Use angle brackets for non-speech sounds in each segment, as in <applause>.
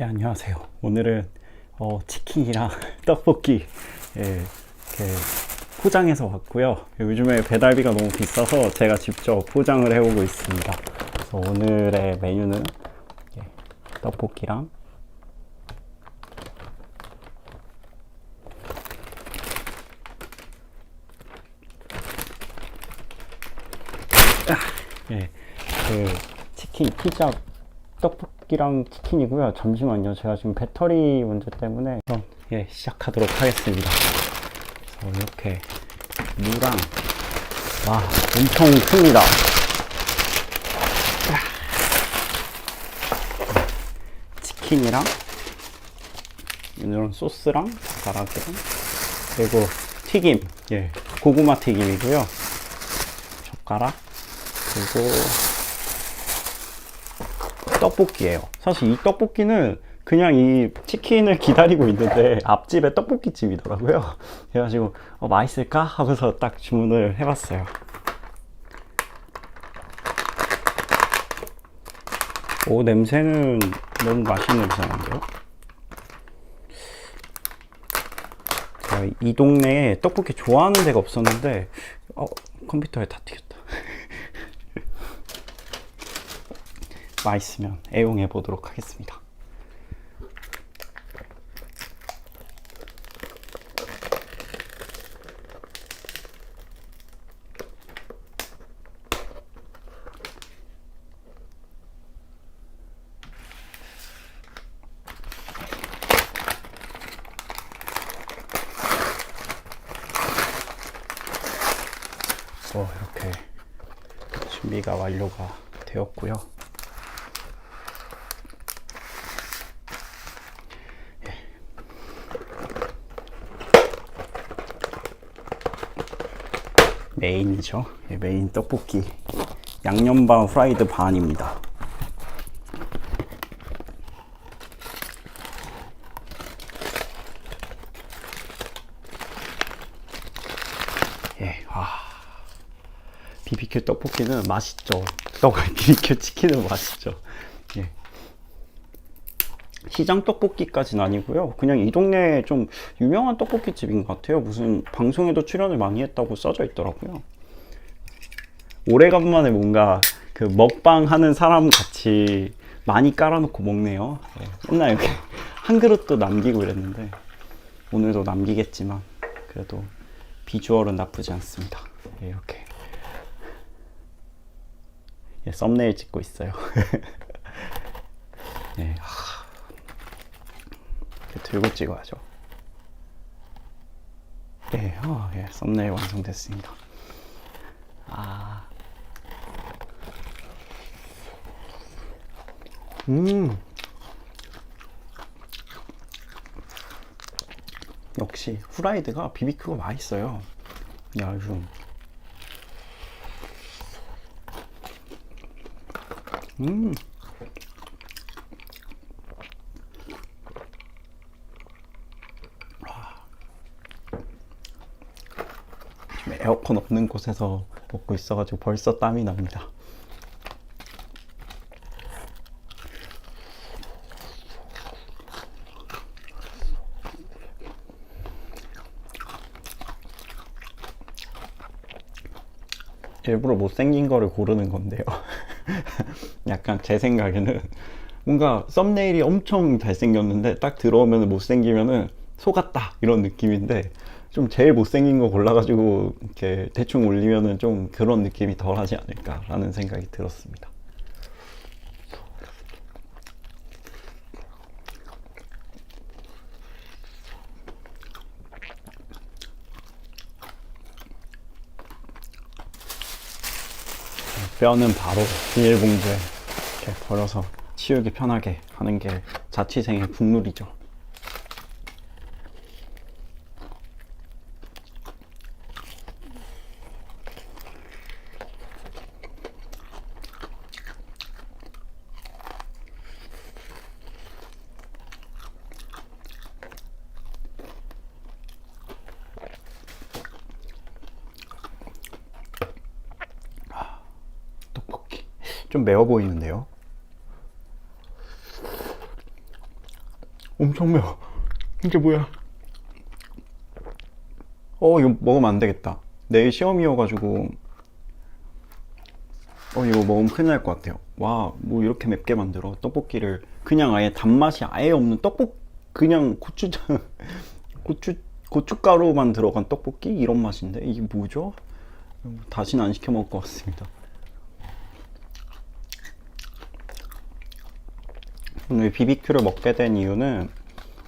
예, 안녕하세요. 오늘은 어, 치킨이랑 <laughs> 떡볶이 예, 이렇게 포장해서 왔고요. 요즘에 배달비가 너무 비싸서 제가 직접 포장을 해오고 있습니다. 그래서 오늘의 메뉴는 예, 떡볶이랑 예, 그 치킨, 피자, 떡볶이랑 치킨이고요. 잠시만요. 제가 지금 배터리 문제 때문에 그럼 예, 시작하도록 하겠습니다. 이렇게 무랑 와 엄청 큽니다. 치킨이랑 이런 소스랑 젓가락이랑 그리고 튀김, 예, 고구마 튀김이고요. 젓가락 그리고 떡볶이에요. 사실 이 떡볶이는 그냥 이 치킨을 기다리고 있는데 앞집에 떡볶이집이더라고요. <laughs> 그래가지고 어, 맛있을까 하고서 딱 주문을 해봤어요. 오 냄새는 너무 맛있는 냄새 나는데요. 제가 이 동네에 떡볶이 좋아하는 데가 없었는데 어 컴퓨터에 다 튀겼다. 맛있으면 애용해 보도록 하겠습니다. 어, 이렇게 준비가 완료가 되었고요. 메인이죠. 예, 메인 떡볶이. 양념반 프라이드 반입니다. 예, 와. BBQ 떡볶이는 맛있죠. 떡 <laughs> BBQ 치킨은 맛있죠. 예. 시장 떡볶이까지는 아니고요. 그냥 이 동네에 좀 유명한 떡볶이 집인 것 같아요. 무슨 방송에도 출연을 많이 했다고 써져 있더라고요. 오래간만에 뭔가 그 먹방 하는 사람 같이 많이 깔아놓고 먹네요. 네, 맨날 이렇게 <laughs> 한 그릇도 남기고 이랬는데 오늘도 남기겠지만 그래도 비주얼은 나쁘지 않습니다. 네, 이렇게 예, 썸네일 찍고 있어요. <laughs> 이렇게 들고 찍어야죠. 예, 어, 예, 썸네일 완성됐습니다. 아, 음, 역시 후라이드가 BBQ가 맛있어요. 야, 좀. 음. 에어컨 없는 곳에서 먹고 있어가지고 벌써 땀이 납니다. 일부러 못생긴 거를 고르는 건데요. <laughs> 약간 제 생각에는 뭔가 썸네일이 엄청 잘생겼는데 딱 들어오면 못생기면은 속았다 이런 느낌인데 좀 제일 못생긴 거 골라가지고 이렇게 대충 올리면은 좀 그런 느낌이 덜 하지 않을까라는 생각이 들었습니다. 뼈는 바로 비닐봉지에 이렇게 버려서 치우기 편하게 하는 게 자취생의 국룰이죠. 좀 매워 보이는데요. 엄청 매워. 이게 뭐야? 어, 이거 먹으면 안 되겠다. 내일 시험이어가지고. 어, 이거 먹으면 큰일 날 것 같아요. 와, 뭐 이렇게 맵게 만들어. 떡볶이를. 그냥 아예 단맛이 아예 없는 떡볶, 그냥 고추장, <laughs> 고추, 고춧가루만 들어간 떡볶이? 이런 맛인데? 이게 뭐죠? 다시는 안 시켜 먹을 것 같습니다. 오늘 비비큐를 먹게 된 이유는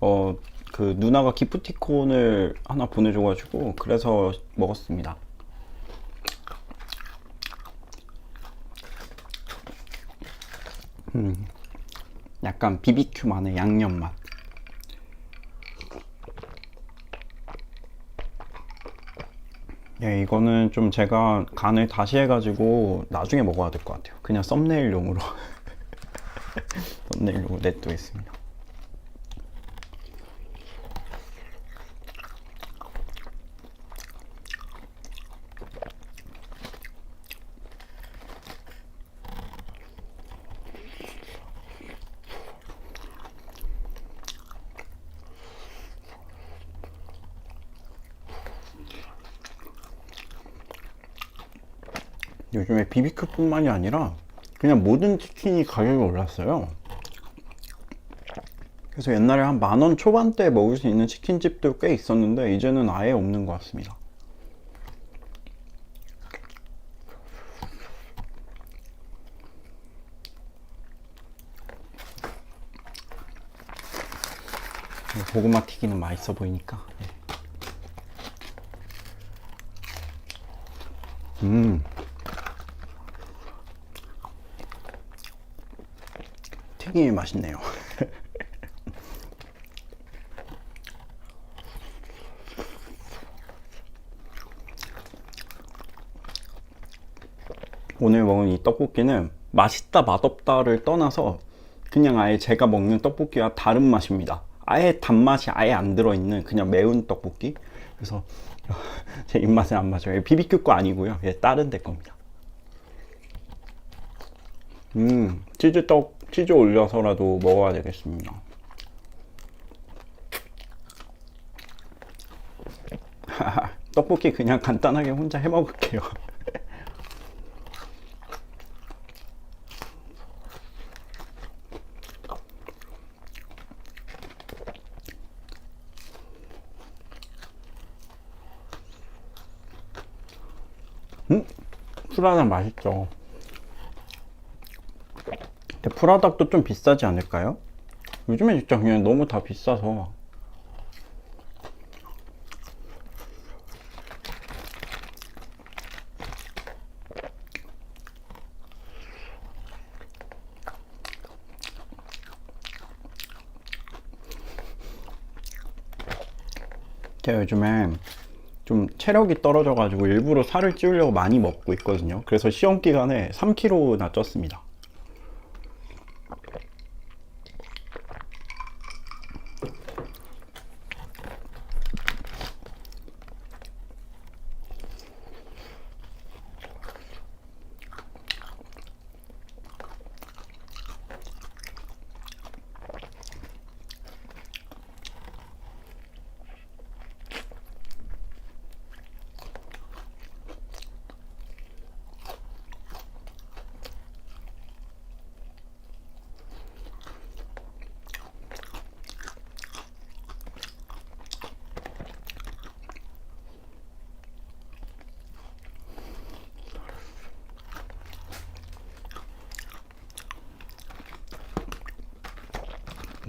어 그 누나가 기프티콘을 하나 보내줘가지고 그래서 먹었습니다. 음, 약간 비비큐만의 양념 맛. 예, 이거는 좀 제가 간을 다시 해가지고 나중에 먹어야 될 것 같아요. 그냥 썸네일용으로. <laughs> 썸네일용으로 냅두겠습니다. 요즘에 비비큐뿐만이 아니라 그냥 모든 치킨이 가격이 올랐어요. 그래서 옛날에 한 만 원 초반대 먹을 수 있는 치킨집도 꽤 있었는데 이제는 아예 없는 것 같습니다. 고구마 튀기는 맛있어 보이니까. 네. 음. 튀김이 맛있네요. 오늘 먹은 이 떡볶이는 맛있다 맛없다를 떠나서 그냥 아예 제가 먹는 떡볶이와 다른 맛입니다. 아예 단맛이 아예 안 들어있는 그냥 매운 떡볶이. 그래서 <laughs> 제 입맛에 안 맞아요. 비비큐 거 아니고요. 예, 다른 데 겁니다. 음, 치즈떡, 치즈 올려서라도 먹어야 되겠습니다. <laughs> 떡볶이 그냥 간단하게 혼자 해 먹을게요. <laughs> 음? 프라닭 맛있죠. 근데 프라닭도 좀 비싸지 않을까요? 요즘에 진짜 그냥 너무 다 비싸서. 제가 요즘에 좀 체력이 떨어져가지고 일부러 살을 찌우려고 많이 먹고 있거든요. 그래서 시험 기간에 3kg나 쪘습니다.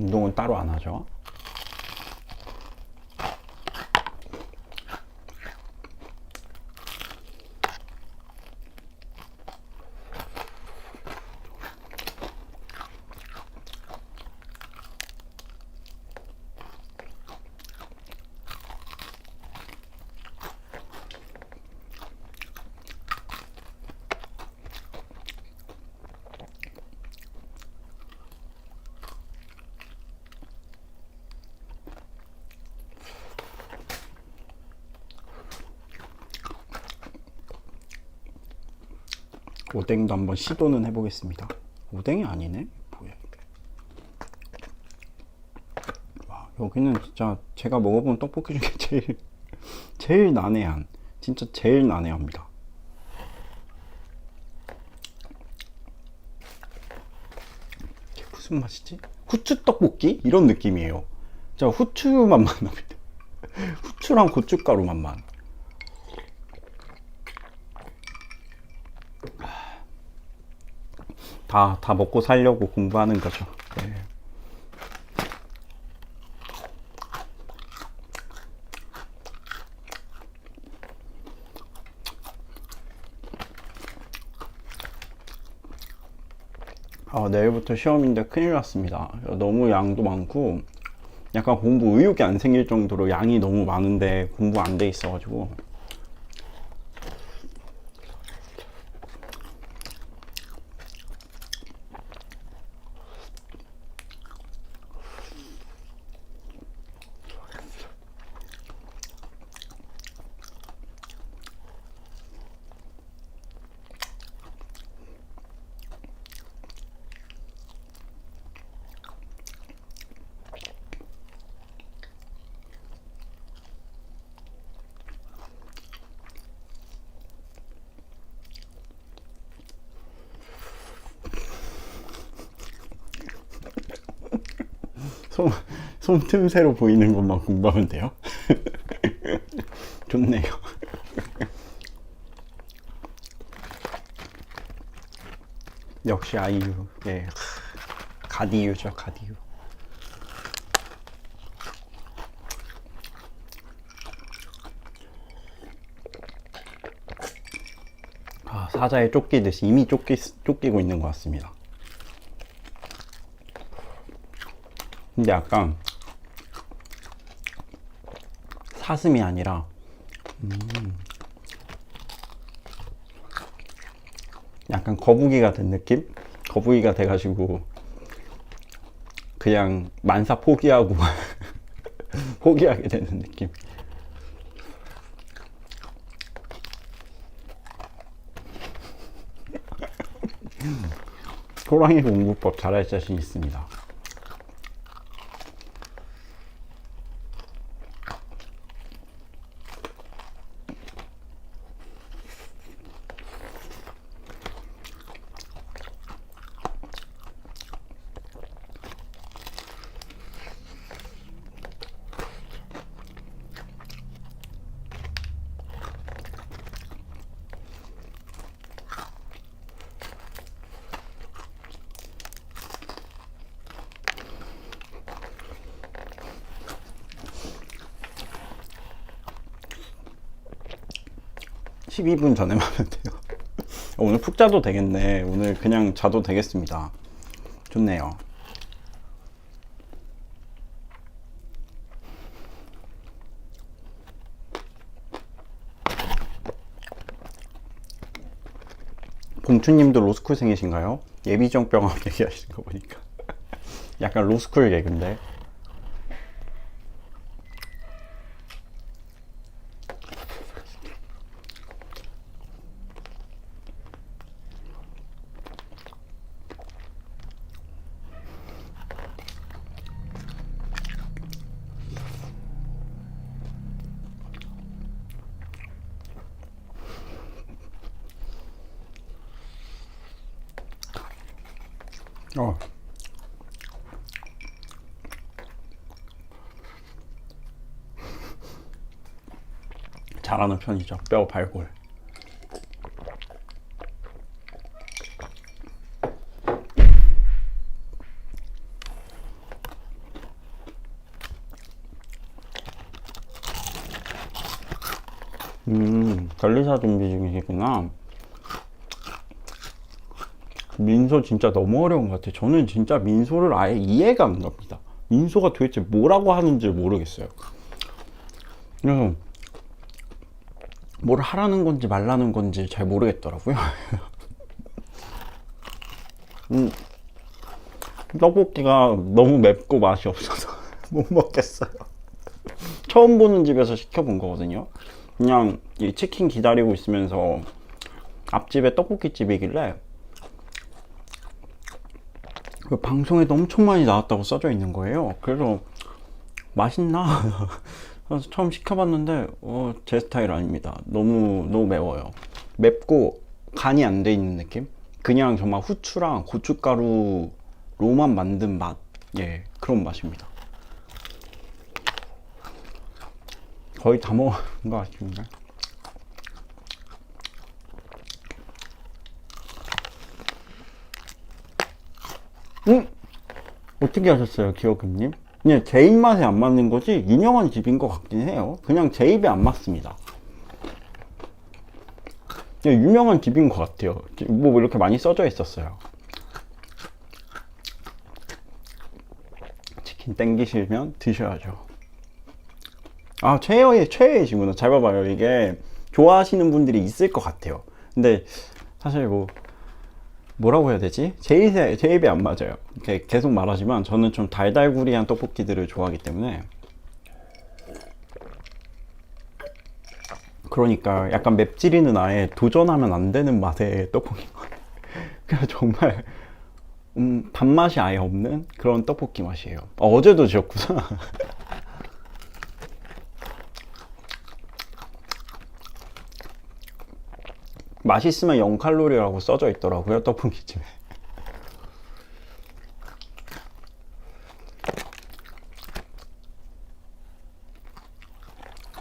운동은 따로 안 하죠. 오뎅도 한번 시도는 해보겠습니다. 오뎅이 아니네? 뭐야 이게? 여기는 진짜 제가 먹어본 떡볶이 중에 <laughs> 제일 제일 난해한 진짜 제일 난해합니다. 이게 무슨 맛이지? 후추 떡볶이 이런 느낌이에요. 자 후추 <laughs> 맛만 납니다. 후추랑 고춧가루 맛만. 다, 다 먹고 살려고 공부하는 거죠. 네. 아, 내일부터 시험인데 큰일 났습니다. 너무 양도 많고, 약간 공부 의욕이 안 생길 정도로 양이 너무 많은데 공부 안 돼 있어가지고. 손, 손 틈새로 보이는 것만 공부하면 돼요? <laughs> 좋네요. 역시 아이유. 예. 가디유죠, 가디유. 아, 사자에 쫓기듯이 이미 쫓기, 쫓기고 있는 것 같습니다. 근데 약간 사슴이 아니라 음, 약간 거북이가 된 느낌? 거북이가 돼가지고 그냥 만사 포기하고 <laughs> 포기하게 되는 느낌. <laughs> 호랑이 공부법 잘할 자신 있습니다. 십이 분 전에만 하면 돼요. <laughs> 오늘 푹 자도 되겠네. 오늘 그냥 자도 되겠습니다. 좋네요. 봉추님도 로스쿨생이신가요? 예비정병학 <laughs> 얘기하시는 거 보니까 <laughs> 약간 로스쿨 개그인데 어. 잘하는 편이죠. 뼈 발골. 음, 관리사 준비 중이시구나. 민소 진짜 너무 어려운 것 같아요. 저는 진짜 민소를 아예 이해가 안 갑니다. 민소가 도대체 뭐라고 하는지 모르겠어요. 그래서 뭘 하라는 건지 말라는 건지 잘 모르겠더라고요. <laughs> 음, 떡볶이가 너무 맵고 맛이 없어서 <laughs> 못 먹겠어요. 처음 보는 집에서 시켜본 거거든요. 그냥 이 치킨 기다리고 있으면서 앞집에 떡볶이 집이길래 그 방송에도 엄청 많이 나왔다고 써져 있는 거예요. 그래서 맛있나? <laughs> 그래서 처음 시켜봤는데 어, 제 스타일 아닙니다. 너무 너무 매워요. 맵고 간이 안 돼 있는 느낌? 그냥 정말 후추랑 고춧가루로만 만든 맛, 예 그런 맛입니다. 거의 다 먹은 것. 음? 어떻게 하셨어요, 기억금님? 그냥 제 입맛에 안 맞는 거지 유명한 집인 것 같긴 해요. 그냥 제 입에 안 맞습니다. 그냥 유명한 집인 것 같아요. 뭐 이렇게 많이 써져 있었어요. 치킨 땡기시면 드셔야죠. 아 최애의 최애이시구나. 잘 봐봐요. 이게 좋아하시는 분들이 있을 것 같아요. 근데 사실 뭐 뭐라고 해야 되지? 제 입에, 제 입에 안 맞아요. 계속 말하지만 저는 좀 달달구리한 떡볶이들을 좋아하기 때문에 그러니까 약간 맵찔이는 아예 도전하면 안 되는 맛의 같아요. <laughs> 그냥 정말 음, 밥맛이 아예 없는 그런 떡볶이 맛이에요. 어, 어제도 지었구나. <laughs> 맛있으면 0칼로리라고 써져 있더라고요 떡볶이집에.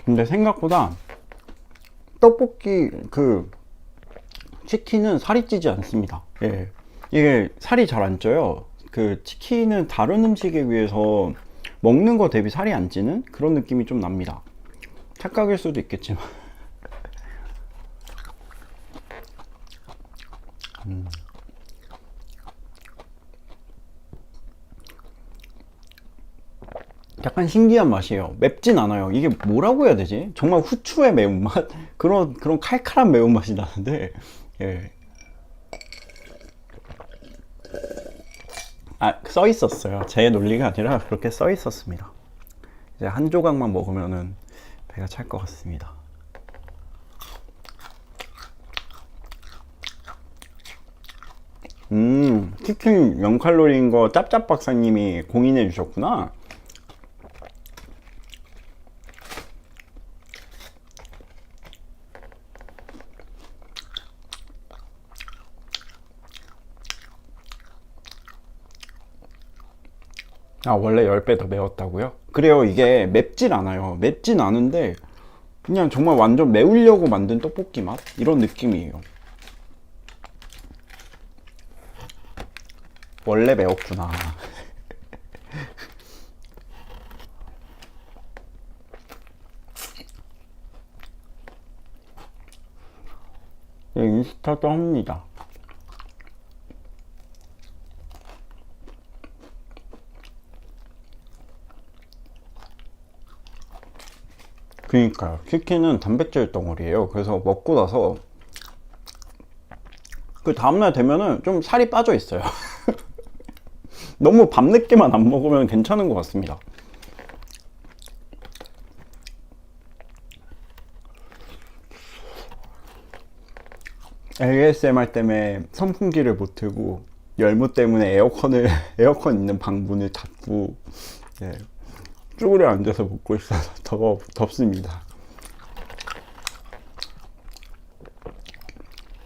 근데 생각보다 떡볶이 그 치킨은 살이 찌지 않습니다. 예. 이게 살이 잘 안 쪄요. 그 치킨은 다른 음식에 비해서 먹는 거 대비 살이 안 찌는 그런 느낌이 좀 납니다. 착각일 수도 있겠지만 약간 신기한 맛이에요. 맵진 않아요. 이게 뭐라고 해야 되지? 정말 후추의 매운맛? <laughs> 그런, 그런 칼칼한 매운맛이 나는데, 예. 아, 써 있었어요. 제 논리가 아니라 그렇게 써 있었습니다. 이제 한 조각만 먹으면은 배가 찰 것 같습니다. 음, 치킨 0칼로리인 거 짭짭 박사님이 공인해 주셨구나. 아, 원래 10배 더 매웠다고요? 그래요, 이게 맵진 않아요. 맵진 않은데, 그냥 정말 완전 매우려고 만든 떡볶이 맛? 이런 느낌이에요. 원래 매웠구나. 네, <laughs> 인스타도 합니다. 그니까요. 치킨은 단백질 덩어리예요. 그래서 먹고 나서 그 다음날 되면은 좀 살이 빠져 있어요. <laughs> 너무 밤늦게만 안 먹으면 괜찮은 것 같습니다. ASMR 때문에 선풍기를 못 틀고 열무 때문에 에어컨을 <laughs> 에어컨 있는 방 문을 닫고 예, 쭈그려 앉아서 먹고 있어서 <laughs> 더 덥습니다.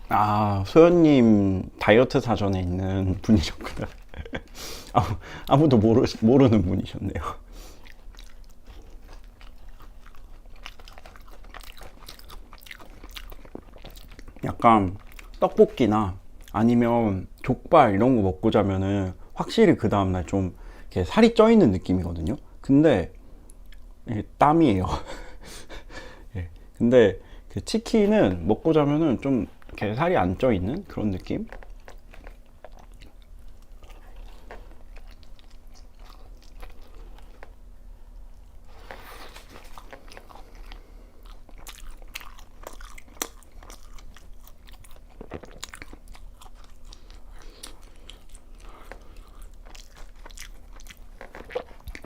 아 소연님 다이어트 사전에 있는 분이셨구나. 아무, 아무도 모르, 모르는 분이셨네요. 약간 떡볶이나 아니면 족발 이런 거 먹고 자면은 확실히 그 다음날 좀 이렇게 살이 쪄 있는 느낌이거든요. 근데 땀이에요. <laughs> 예. 근데 그 치킨은 먹고 자면은 좀 이렇게 살이 안 쪄 있는 그런 느낌?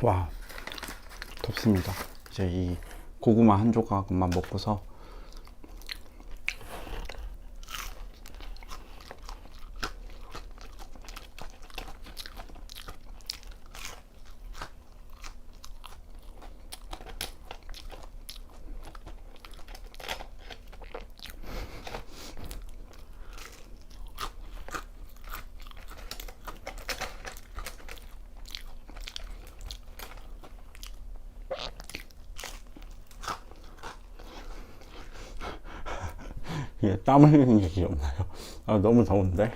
와 덥습니다. 이제 이 고구마 한 조각만 먹고서 이게 땀 흘리는 게 귀엽나요? 아, 너무 더운데?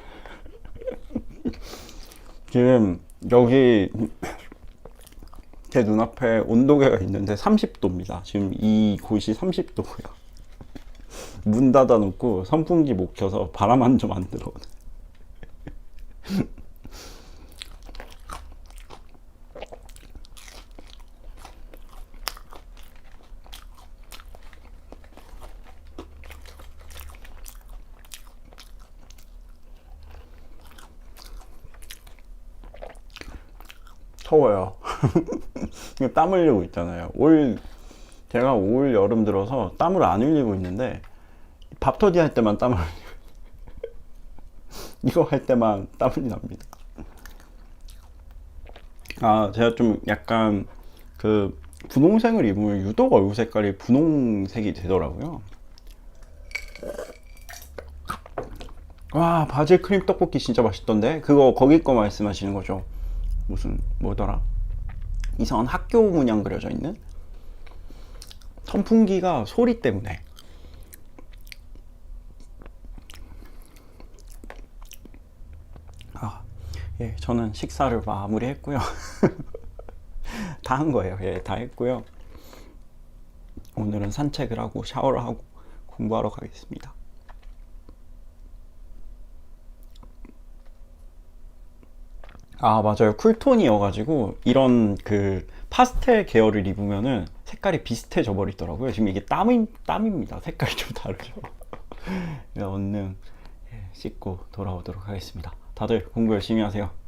지금 여기 제 눈앞에 온도계가 있는데 30도입니다. 지금 이 곳이 30도고요. 문 닫아 놓고 선풍기 못 켜서 바람 한 점 안 들어오네. 더워요. 이거 <laughs> 땀 흘리고 있잖아요. 올 제가 올 여름 들어서 땀을 안 흘리고 있는데 밥터디 할 때만 땀을 <laughs> 이거 할 때만 땀이 납니다. 아 제가 좀 약간 그 분홍색을 입으면 유독 얼굴 색깔이 분홍색이 되더라고요. 와 바질 크림 떡볶이 진짜 맛있던데 그거 거기 거 말씀하시는 거죠? 무슨 뭐더라? 이상한 학교 문양 그려져 있는 선풍기가 소리 때문에 아, 예, 저는 식사를 마무리했고요. <laughs> 다 한 거예요. 예, 다 했고요. 오늘은 산책을 하고 샤워를 하고 공부하러 가겠습니다. 아, 맞아요. 쿨톤이어가지고, 이런 그 파스텔 계열을 입으면은 색깔이 비슷해져 버리더라고요. 지금 이게 땀이, 땀입니다. 색깔이 좀 다르죠. <laughs> 얼른 예, 씻고 돌아오도록 하겠습니다. 다들 공부 열심히 하세요.